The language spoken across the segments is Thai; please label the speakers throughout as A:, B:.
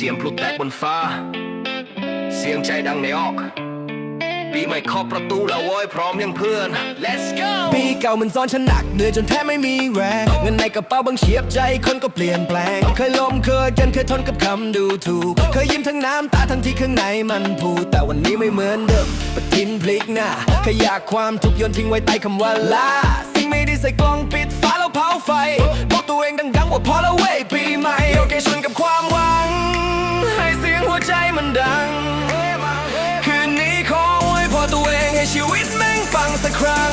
A: เสียงพลุแตกบนฟ้า เสียงใจดังในออก ปีใหม่เคาะประตูแล้วโว้ยพร้อมยังเพื่อน let's go
B: ปีเก่ามันซ้อนฉันหนักเหนื่อยจนแทบไม่มีแรง เงินในกระเป๋าบางเฉียบใจคนก็เปลี่ยนแปลง เคยล้มเคยกันเคยทนกับคำดูถูก เคยยิ้มทั้งน้ำตาทั้งที่ข้างในมันพูดแต่วันนี้ไม่เหมือนเดิมปะทินพลิกหน้าขยะความทุกข์โยนทิ้งไว้ใต้คำว่าลาสิ่งไม่ดีใส่กล่องปิดฝาแล้วเผาไฟบอกตัวเองดังๆว่าพอแล้วเว้ยปีใหม่โอเคชนกับความ วิตแม่งปังสักครั้ง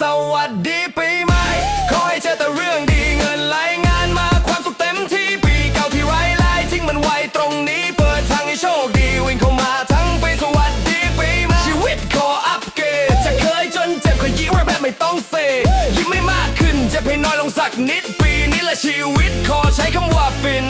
B: สวัสดีปีใหม่ขอให้เจอแต่เรื่องดีเงินไหลงานมาความสุขเต็มที่ปีเก่าที่ไร้ลายทิ้งมันไว้ตรงนี้เปิดทางให้โชคดีวิ่งเข้ามาทั้งปีสวัสดีปีใหม่ชีวิตขออัปเกรดจะเคยจนเจ็บขอยิ้มแบบไม่ต้องเซยิ้มไม่มาก เจะให้น้อยลงสักนิด ปีนี้และชีวิตขอใช้คำว่าฟิน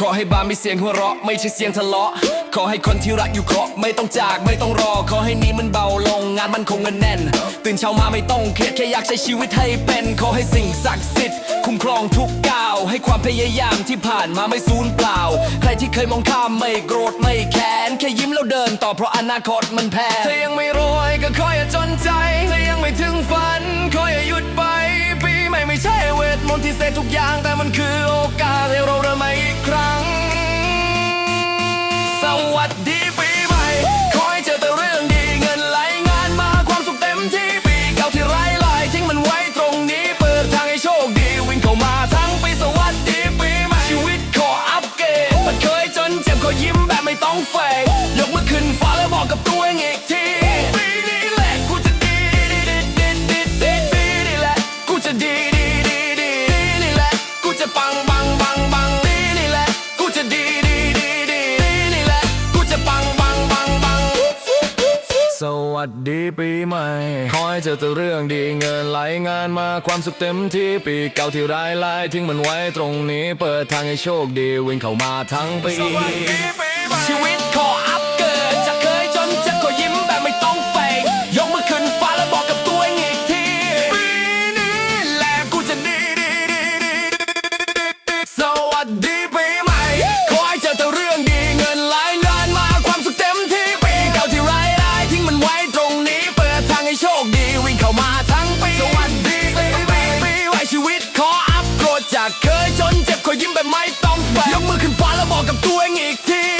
B: ขอให้บาร์มีเสียงหัวเราะ ไม่ใช่เสียงทะเลาะ ขอให้คนที่รักอยู่เคราะไม่ต้องจากไม่ต้องรอ ขอให้นี้มันเบาลงงานมันคงเงินแน่น ตื่นเช้ามาไม่ต้องเครียดแค่อยากใช้ชีวิตให้เป็น ขอให้สิ่งศักดิ์สิทธิ์คุ้มครองทุกก้าวให้ความพยายามที่ผ่านมาไม่สูญเปล่า ใครที่เคยมองข้ามไม่โกรธไม่แค้นแค่ยิ้มแล้วเดินต่อเพราะอนาคตมันแพ้ถ้ายังไม่รวยก็ขออย่าจนใจ ทุกอย่างแต่มันคือโอกาสให้เราเริ่มใหม่อีกครั้ง สวัสดีปีใหม่ขอให้เจอแต่เรื่องดีเงินไหลงานมาความสุขเต็มที่ปีเก่าที่ไร้ลายทิ้งมันไว้ตรงนี้ เปิดทางให้โชคดีวิ่งเข้ามาทั้งปีสวัสดีปีใหม่ชีวิตขออัปเกรดมันเคยจนเจ็บขอยิ้มแบบไม่ต้องเฟก ดีปีใหม่ขอให้เจอแต่เรื่องดีเงินไหลงานมาความสุขเต็มที่ปีเก่าที่ร้ายลายทิ้งมันไว้ตรงนี้ เปิดทางให้โชคดีวิ่งเข้ามาทั้งปีชีวิตขออัพเกิด โชคดีวิ่งเข้ามาทั้งปีสวัสดีปีใหม่ปีไว้ชีวิตขออัพโกรธจากเคยจนเจ็บขอยิ้มแบบไม่ต้องแฝงยกมือขึ้นฟ้าแล้วบอกกับตัวเองอีกที